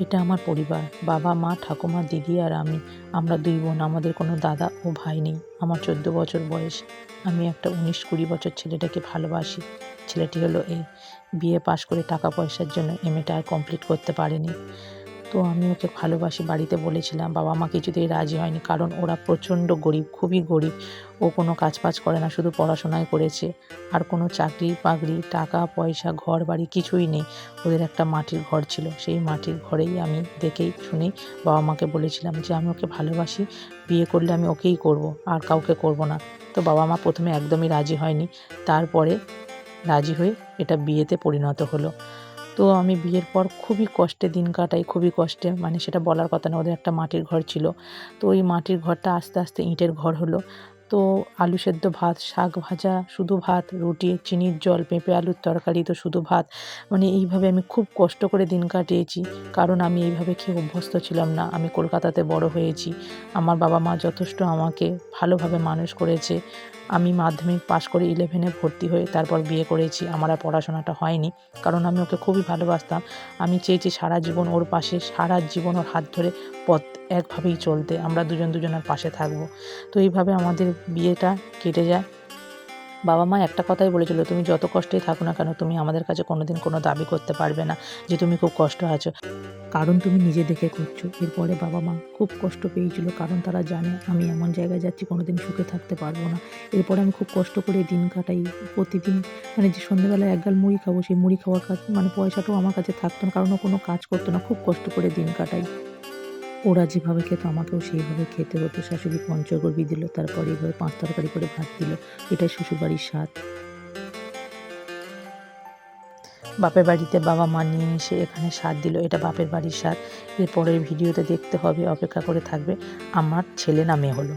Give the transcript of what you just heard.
এটা আমার পরিবার, বাবা, মা, ঠাকুমা, দিদি আর আমি। আমরা দুই বোন, আমাদের কোনো দাদা ও ভাই নেই। আমার চোদ্দ বছর বয়স। আমি একটা উনিশ কুড়ি বছর ছেলেটাকে ভালোবাসি। ছেলেটি হলো এই বিএ পাশ করে টাকা পয়সার জন্য এমএটা আর কমপ্লিট করতে পারেনি। তো আমি ওকে ভালোবাসি, বাড়িতে বলেছিলাম, বাবা মা কিছুতেই রাজি হয়নি কারণ ওরা প্রচণ্ড গরিব, খুবই গরিব। ও কোনো কাজ ফাজ করে না, শুধু পড়াশোনাই করেছে। আর কোনো চাকরি বাকরি, টাকা, পয়সা, ঘর বাড়ি কিছুই নেই। ওদের একটা মাটির ঘর ছিল, সেই মাটির ঘরেই আমি দেখেই শুনেই বাবা মাকে বলেছিলাম যে, আমি ওকে ভালোবাসি, বিয়ে করলে আমি ওকেই করব, আর কাউকে করব না। তো বাবা মা প্রথমে একদমই রাজি হয়নি। তারপরে রাজি হয়ে এটা বিয়েতে পরিণত হলো। তো আমি বিয়ের পর খুবই কষ্টে দিন কাটাই, খুবই কষ্টে। মানে সেটা বলার কথা না, ওদের একটা মাটির ঘর ছিল। তো ওই মাটির ঘরটা আস্তে আস্তে ইঁটের ঘর হলো। তো আলু সেদ্ধ ভাত, শাক ভাজা, শুধু ভাত, রুটি, চিনির জল, পেঁপে আলুর তরকারি তো শুধু ভাত। মানে এইভাবে আমি খুব কষ্ট করে দিন কাটিয়েছি, কারণ আমি এইভাবে খেয়ে অভ্যস্ত ছিলাম না। আমি কলকাতাতে বড় হয়েছি। আমার বাবা মা যথেষ্ট আমাকে ভালোভাবে মানুষ করেছে। আমি মাধ্যমিক পাশ করে ইলেভেনে ভর্তি হয়ে তারপর বিয়ে করেছি। আমার আর পড়াশোনাটা হয়নি, কারণ আমি ওকে খুবই ভালোবাসতাম। আমি চেয়েছি সারা জীবন ওর পাশে, সারা জীবন ওর হাত ধরে পথ একভাবেই চলতে, আমরা দুজন দুজনের পাশে থাকব। তো এইভাবে আমাদের বিয়েটা কেটে যায়। বাবা মা একটা কথাই বলেছিল, তুমি যত কষ্টেই থাকো না কেন, তুমি আমাদের কাছে কোনোদিন কোনো দাবি করতে পারবে না যে তুমি খুব কষ্ট আছো। কারণ তুমি নিজে দেখে করছ। এরপরে বাবা মা খুব কষ্ট পেয়েছিল, কারণ তারা জানে আমি এমন জায়গায় যাচ্ছি, কোনোদিন সুখে থাকতে পারব না। এরপরে আমি খুব কষ্ট করে দিন কাটাই। প্রতিদিন মানে যে সন্ধ্যেবেলায় এক গাল মুড়ি খাব, সেই মুড়ি খাওয়ার কাজ মানে পয়সাটাও আমার কাছে থাকতো না, কারণ কোনো কাজ করতো না। খুব কষ্ট করে দিন কাটাই। ওরা যেভাবে খেত, আমাকেও সেইভাবে খেতে হতো। শাশুড়ি পঞ্চগর্বি দিল, তারপরে এভাবে পাঁচ তরকারি করে ভাত দিল। এটাই শ্বশুরবাড়ির স্বাদ। বাপের বাড়িতে বাবা মা নিয়ে এসে এখানে স্বাদ দিল, এটা বাপের বাড়ির স্বাদ। এর পরের ভিডিওতে দেখতে হবে, অপেক্ষা করে থাকবে। আমার ছেলে না মেয়ে হলো।